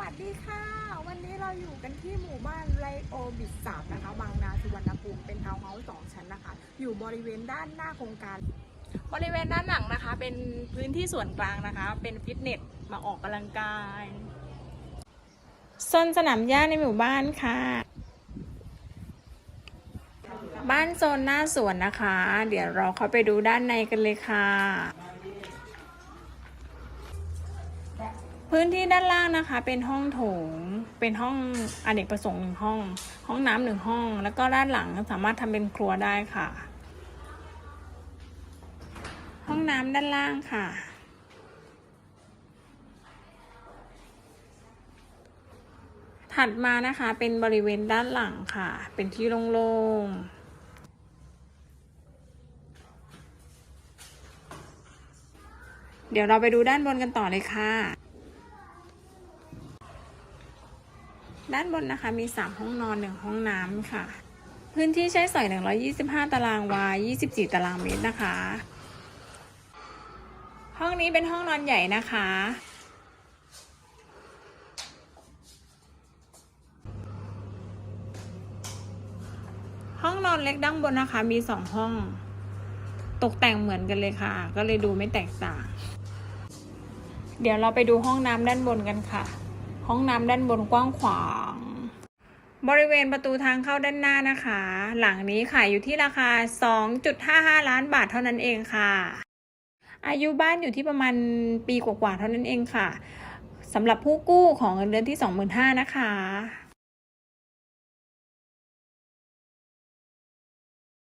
วัสดีค่ะ วันนี้เราอยู่กันที่หมู่บ้านไรโอบิดสามนะคะบางนาสุวรรณภูมิเป็นทาวน์เฮาส์สองชั้นนะคะ อยู่บริเวณด้านหน้าโครงการ บริเวณด้านหลังนะคะ เป็นพื้นที่ส่วนกลางนะคะ เป็นฟิตเนสมาออกกำลังกายโซนสนามหญ้าในหมู่บ้านค่ะ บ้านโซนหน้าสวนนะคะ เดี๋ยวเราเข้าไปดูด้านในกันเลยค่ะ พื้นที่ด้านล่างนะคะ เป็นห้องโถง เป็นห้องอเนกประสงค์หนึ่งห้อง ห้องน้ำหนึ่งห้อง แล้วก็ด้านหลังสามารถทำเป็นครัวได้ค่ะ ห้องน้ำด้านล่างค่ะ ถัดมานะคะเป็นบริเวณด้านหลังค่ะ เป็นที่โล่งๆเดี๋ยวเราไปดูด้านบนกันต่อเลยค่ะ ด้านบนนะคะมี 3 ห้องนอน 1 ห้องน้ำค่ะ พื้นที่ใช้สอย 125 ตารางวา 24 ตารางเมตรนะคะ ห้องนี้เป็นห้องนอนใหญ่นะคะ ห้องนอนเล็กด้านบนนะคะมีสองห้อง ตกแต่งเหมือนกันเลยค่ะ ก็เลยดูไม่แตกต่าง เดี๋ยวเราไปดูห้องน้ำด้านบนกันค่ะ ห้องน้ำด้านบนกว้างขวาง บริเวณประตูทางเข้าด้านหน้านะคะ หลังนี้ขายอยู่ที่ราคา 2.55 ล้านบาทเท่านั้นเองค่ะ อายุบ้านอยู่ที่ประมาณปีกว่าๆเท่านั้นเองค่ะสำหรับผู้กู้ของเงินเดือนที่ 25,000นะคะ